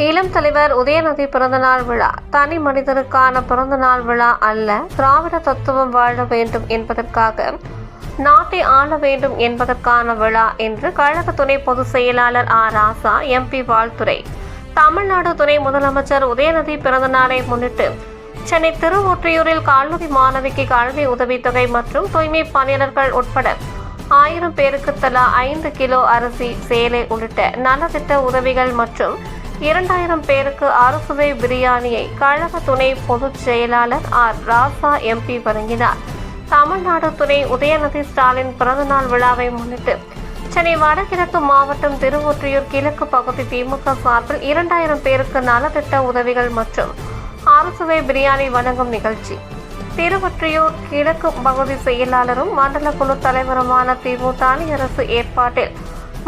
இளம் தலைவர் உதயநிதி பிறந்தநாள் விழா. தனி மனிதருக்கான பிறந்தநாள் விழா அல்ல திராவிட தத்துவம் வாழ வேண்டும் என்பதற்காக. நாட்டை ஆள வேண்டும் என்பதற்கான விழா என்று கழக துணை பொதுச் செயலாளர் ஆ. ராசா எம்பி வாழ்த்துறை தமிழ்நாடு துணை முதலமைச்சர் உதயநிதி பிறந்தநாளை முன்னிட்டு சென்னை திருவொற்றியூரில் கல்லூரி மாணவிக்கு கல்வி உதவித்தொகை மற்றும் தூய்மை பணியாளர்கள் உட்பட ஆயிரம் பேருக்கு தலா ஐந்து கிலோ அரிசி சேலை உள்ளிட்ட நலத்திட்ட உதவிகள் மற்றும் இரண்டாயிரம் பேருக்கு அறுசுவை பிரியாணியை கழக துணை பொதுச் செயலாளர் ஆர். ராசா எம்பி வழங்கினார். தமிழ்நாடு துணை உதயநிதி ஸ்டாலின் பிறந்தநாள் விழாவை முன்னிட்டு சென்னை வடகிழக்கு மாவட்டம் திருவொற்றியூர் கிழக்கு பகுதி திமுக சார்பில் இரண்டாயிரம் பேருக்கு நலத்திட்ட உதவிகள் மற்றும் அரசுவை பிரியாணி வழங்கும் நிகழ்ச்சி. திருவொற்றியூர் கிழக்கு பகுதி செயலாளரும் மண்டல குழு தலைவருமான திமுக அரசு ஏற்பாட்டில்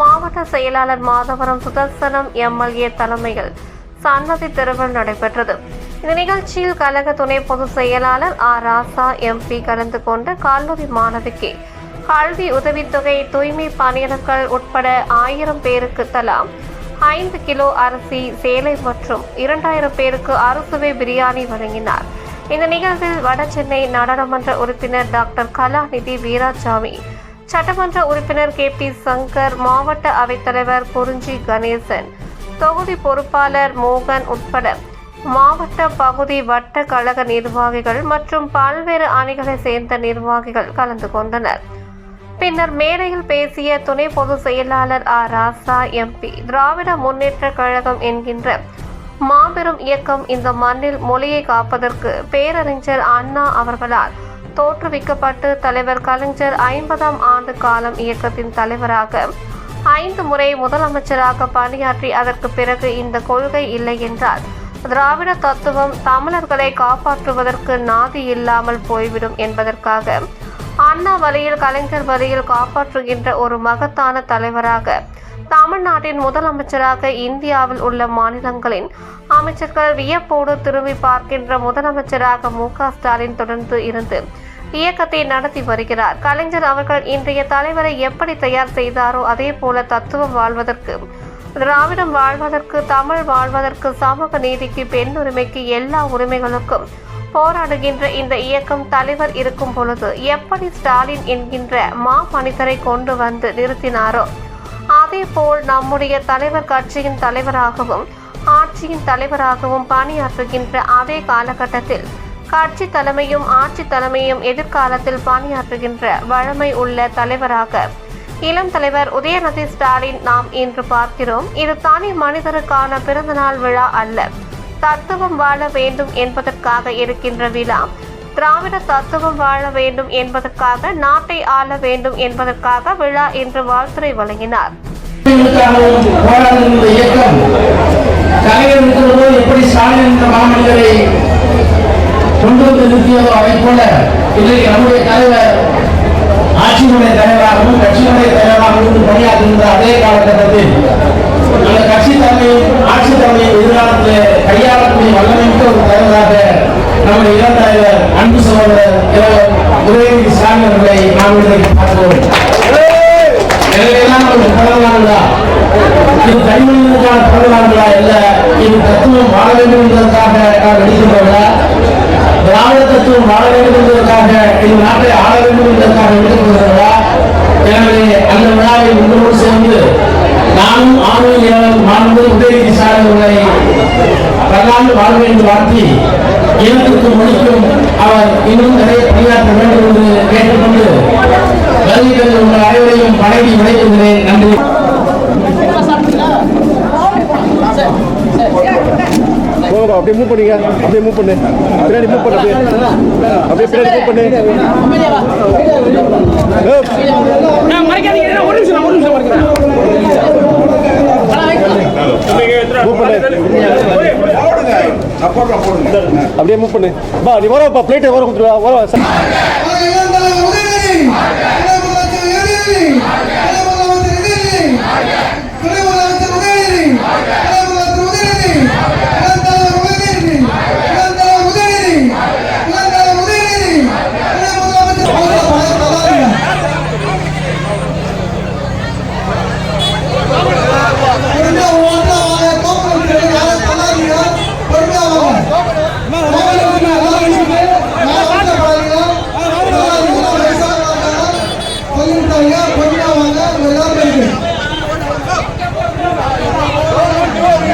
மாவட்ட செயலாளர் மாதவரம் சுதர்சனம் எம்எல்ஏ தலைமையில் சன்னதி தெருவில் நடைபெற்றது. இந்த நிகழ்ச்சியில் கழக துணை பொதுச் செயலாளர் ஆர் ராசா எம்பி கலந்து கொண்டு கல்லூரி மாணவிக்கு கல்வி உதவித்தொகை தூய்மை பணியாளர்கள் உட்பட ஆயிரம் பேருக்கு தலா ஐந்து கிலோ அரிசி சேலை மற்றும் இரண்டாயிரம் பேருக்கு அறுசுவை பிரியாணி வழங்கினார். இந்த நிகழ்வில் வடசென்னை நாடாளுமன்ற உறுப்பினர் டாக்டர் கலாநிதி வீராசாமி சட்டமன்ற உறுப்பினர் கே பி சங்கர் மாவட்ட அவைத்தலைவர் குறிஞ்சி கணேசன் தொகுதி பொறுப்பாளர் மோகன் உட்பட மாவட்ட பகுதி வட்ட கழக நிர்வாகிகள் மற்றும் பல்வேறு அணிகளை சேர்ந்த நிர்வாகிகள் கலந்து கொண்டனர். பின்னர் மேடையில் பேசிய துணை பொதுச் செயலாளர் ஆ. ராசா எம்பி திராவிட முன்னேற்ற கழகம் என்கின்ற மாபெரும் இயக்கம் இந்த மண்ணில் மொழியை காப்பதற்கு பேரறிஞர் அண்ணா அவர்களால் தோற்றுவிக்கப்பட்டு தலைவர் கலைஞர் ஐம்பதாம் ஆண்டு காலம் இயக்கத்தின் தலைவராக. ஐந்து முறை முதலமைச்சராக பணியாற்றி அதற்கு பிறகு இந்த கொள்கை இல்லை என்றால் திராவிட தத்துவம் தமிழர்களை காப்பாற்றுவதற்கு நாதி இல்லாமல் போய்விடும் என்பதற்காக. அண்ணா வழியில் கலைஞர் வழியில் காப்பாற்றுகின்ற ஒரு மகத்தான தலைவராக. தமிழ்நாட்டின் முதலமைச்சராக இந்தியாவில் உள்ள மாநிலங்களின் அமைச்சர்கள் வியப்போடு திரும்பி பார்க்கின்ற முதலமைச்சராக மு ஸ்டாலின் தொடர்ந்து இருந்து இயக்கத்தை நடத்தி வருகிறார். கலைஞர் அவர்கள் இன்றைய தலைவரை எப்படி தயார் செய்தாரோ அதே போல தத்துவம் வாழ்வதற்கு திராவிடம் வாழ்வதற்கு தமிழ் வாழ்வதற்கு சமூக நீதிக்கு பெண் உரிமைக்கு எல்லா உரிமைகளுக்கும் போராடுகின்ற இந்த இயக்கம் தலைவர் இருக்கும் பொழுது எப்படி ஸ்டாலின் என்கின்ற மா மனிதரை கொண்டு வந்து நிறுத்தினாரோ அதே போல் நம்முடைய தலைவர் கட்சியின் தலைவராகவும் ஆட்சியின் தலைவராகவும் பணியாற்றுகின்ற அதே காலகட்டத்தில் கட்சி தலைமையும் ஆட்சி தலைமையும் எதிர்காலத்தில் பணியாற்றுகின்ற வழமை உள்ள தலைவராக. இளம் தலைவர் உதயநிதி ஸ்டாலின் நாம் இன்று பார்க்கிறோம். இது தனி மனிதருக்கான பிறந்தநாள் விழா அல்ல. தத்துவம் வாழ வேண்டும் என்பதற்காக இருக்கின்ற விழா. திராவிட தத்துவம் வாழ வேண்டும் என்பதற்காக நாட்டை ஆள வேண்டும் என்பதற்காக விழா என்று வாழ்த்துரை வழங்கினார். எப்படி ஸ்டாலின் என்ற மாமனிதரை கொண்டு நிறுத்தியதோ அதை போல இன்றைக்கு நம்முடைய தலைவர் ஆட்சியினுடைய தலைவராகவும் கட்சியினுடைய தலைவராகவும் பணியாற்றுகின்ற அதே காலகட்டத்தில் அந்த கட்சி தலைமையும் ஆட்சி தலைமையும் எதிர்காலத்தில் கையாளக்கூடிய வல்லமைமிக்க ஒரு தலைவராக நம்முடைய இளம் தலைவர் அன்பு சகோதரர் இளவல் உதயநிதி ஸ்டாலின் அவர்களை நாம் இன்றைக்கு பார்க்கிறோம். எனவேதான் ஒரு பிறந்தநாள் விழா இது தனிமனிதனுக்கான பிறந்தநாள் விழா அல்ல இது தத்துவம் வாழ வேண்டும் என்பதற்காக நாம் நடிக்கின்ற விழா திராவிட தத்துவம் வாழ வேண்டும் என்பதற்காக இந்த நாட்டை ஆள வேண்டும் என்பதற்காக எடுக்கப்படுகிற விழா எனவே அந்த விழாவை உங்களோடு சேர்ந்து நானும் ஆளுநர் மாண்பு உதயநிதி சார் அவர்களை பல்லாண்டு வாழ்வு என்று வாழ்த்தி இனத்திற்கும் மொழிக்கும் அவர் இன்னும் நிறைய பணியாற்ற வேண்டும் என்று கேட்டுக்கொண்டு வருகிறது உங்கள் அனைவரையும் பழகி விடைபெறுகிறேன். போங்கப்பா அப்படியே மூவ் பண்ணுங்க அப்படியே மூவ் பண்ணு. பின்னாடி மூவ் பண்ணு அப்படியே. அப்படியே பின்னாடி மூவ் பண்ணு. ஒரு நிமிஷம் ஒரு நிமிஷம் மூவ் பண்ணு. அப்படியே மூவ் பண்ணு. பா நீ வரப்பா பிளேட்டை வர கொடுத்துருவா. வர